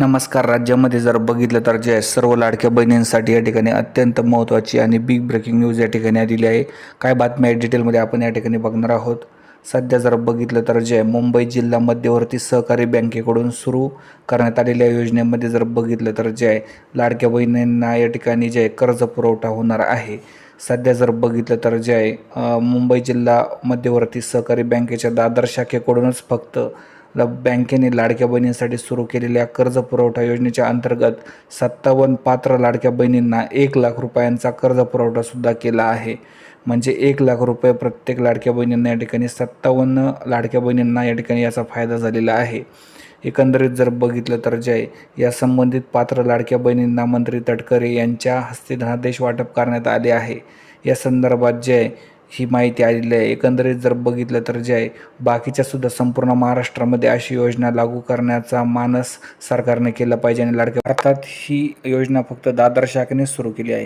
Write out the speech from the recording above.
नमस्कार. राज्यामध्ये जर बघितलं तर जे आहे सर्व लाडक्या बहिणींसाठी या ठिकाणी अत्यंत महत्त्वाची आणि बिग ब्रेकिंग न्यूज या ठिकाणी आलेली आहे. काय बातम्या आहे? डिटेलमध्ये आपण या ठिकाणी बघणार आहोत. सध्या जर बघितलं तर जे आहे मुंबई जिल्हा मध्यवर्ती सहकारी बँकेकडून सुरू करण्यात आलेल्या योजनेमध्ये जर बघितलं तर जे आहे लाडक्या बहिणींना या ठिकाणी जे आहे कर्ज पुरवठा होणार आहे. सध्या जर बघितलं तर जे आहे मुंबई जिल्हा मध्यवर्ती सहकारी बँकेच्या दादर शाखेकडूनच फक्त बँकेने लाडक्या बहिणींसाठी सुरू केलेल्या कर्ज पुरवठा योजनेच्या अंतर्गत सत्तावन्न पात्र लाडक्या बहिणींना एक लाख रुपयांचा कर्ज पुरवठासुद्धा केला आहे. म्हणजे एक लाख रुपये प्रत्येक लाडक्या बहिणींना या ठिकाणी सत्तावन्न लाडक्या बहिणींना या ठिकाणी याचा फायदा झालेला आहे. एकंदरीत जर बघितलं तर जय या संबंधित पात्र लाडक्या बहिणींना मंत्री तटकरे यांच्या हस्ते धनादेश वाटप करण्यात आले आहे. या संदर्भात जय ही माहिती आलेली आहे. एकंदरीत जर बघितलं तर जे आहे बाकीच्यासुद्धा संपूर्ण महाराष्ट्रामध्ये अशी योजना लागू करण्याचा मानस सरकारने केला पाहिजे आणि लाडक्या अर्थात ही योजना फक्त दादर शाखेने सुरू केली आहे.